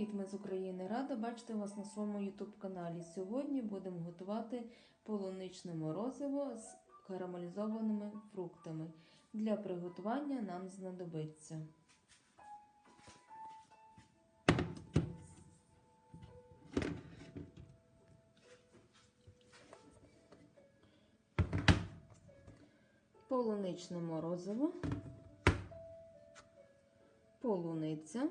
Привіт, ми з України. Рада бачити вас на своєму YouTube каналі. Сьогодні будемо готувати полуничне морозиво з карамелізованими фруктами. Для приготування нам знадобиться полуничне морозиво, полуниця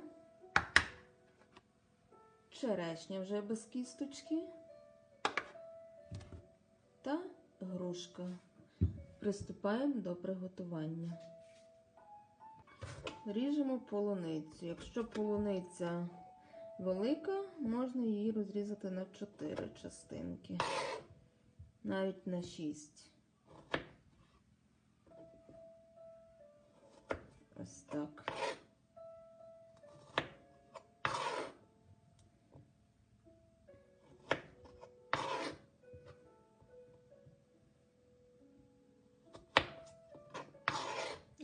черешня вже без кісточки та грушка. Приступаємо до приготування. Ріжемо полуницю. Якщо полуниця велика, можна її розрізати на 4 частинки, навіть на 6. Ось так.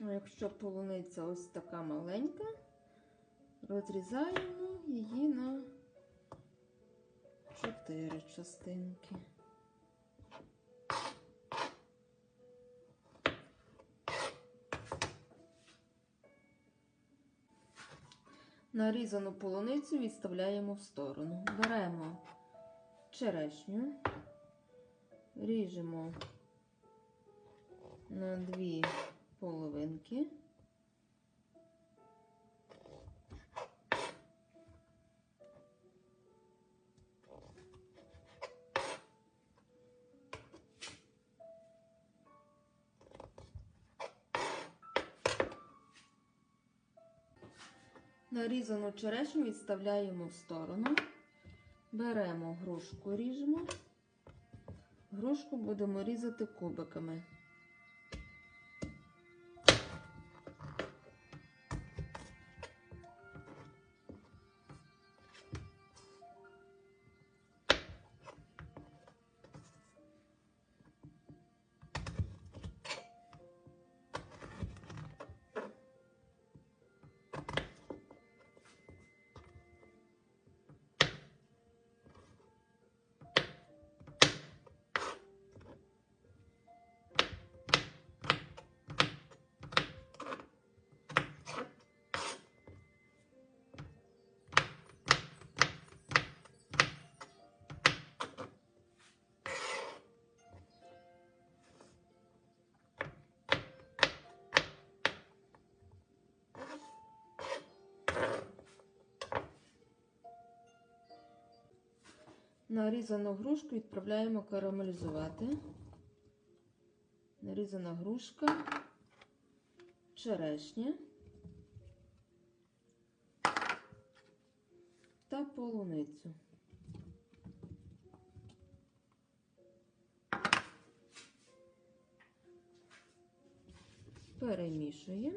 А Якщо полуниця ось така маленька, розрізаємо її на 4 частинки. Нарізану полуницю відставляємо в сторону. Беремо черешню, ріжемо на дві половинки. Нарізану черешню відставляємо в сторону. Беремо грушку, ріжемо. Грушку будемо різати кубиками. Нарізану грушку відправляємо карамелізувати. Нарізана грушка, черешня та полуницю. Перемішуємо.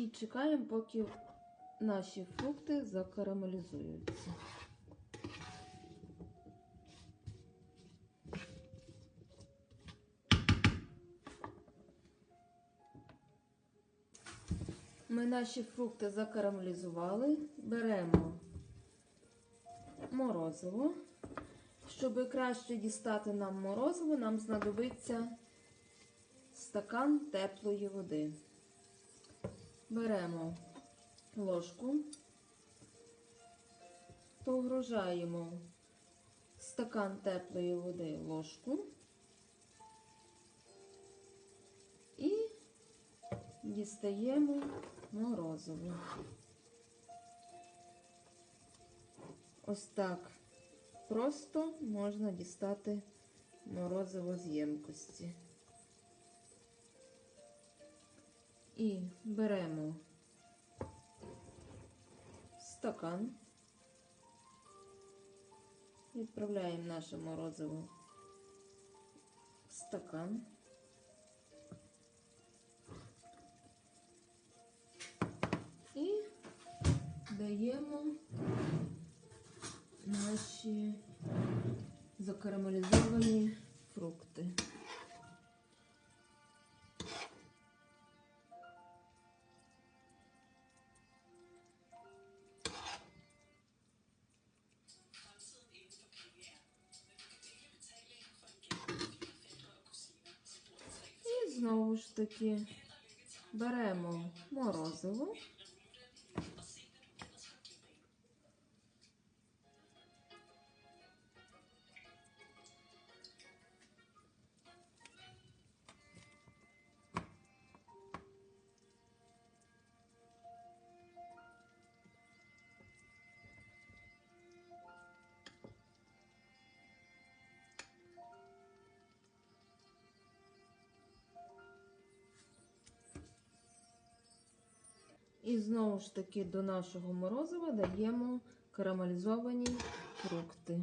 І чекаємо, поки наші фрукти закарамелізуються. Ми наші фрукти закарамелізували, беремо морозиво. Щоб краще дістати нам морозиво, нам знадобиться стакан теплої води. Беремо ложку, погружаємо стакан теплої води ложку і дістаємо морозиво. Ось так просто можна дістати морозиво з ємкості. і беремо стакан, відправляємо наше морозиво в стакан. І даємо наші закарамелізовані знову ж таки беремо морозиво. І знову ж таки до нашого морозива даємо карамелізовані фрукти.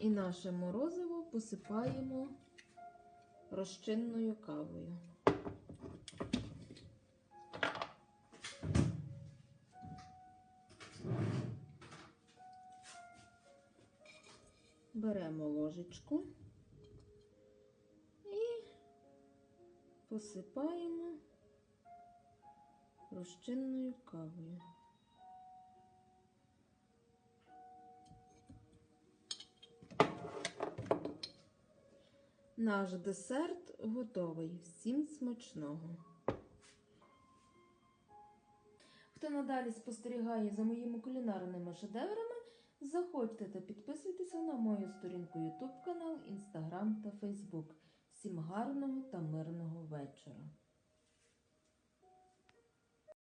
І наше морозиво посипаємо розчинною кавою. Беремо ложечку і посипаємо розчинною кавою. Наш десерт готовий. Всім смачного. Хто надалі спостерігає за моїми кулінарними шедеврами, заходьте та підписуйтеся на мою сторінку YouTube канал, Instagram та Facebook. Всім гарного та мирного вечора!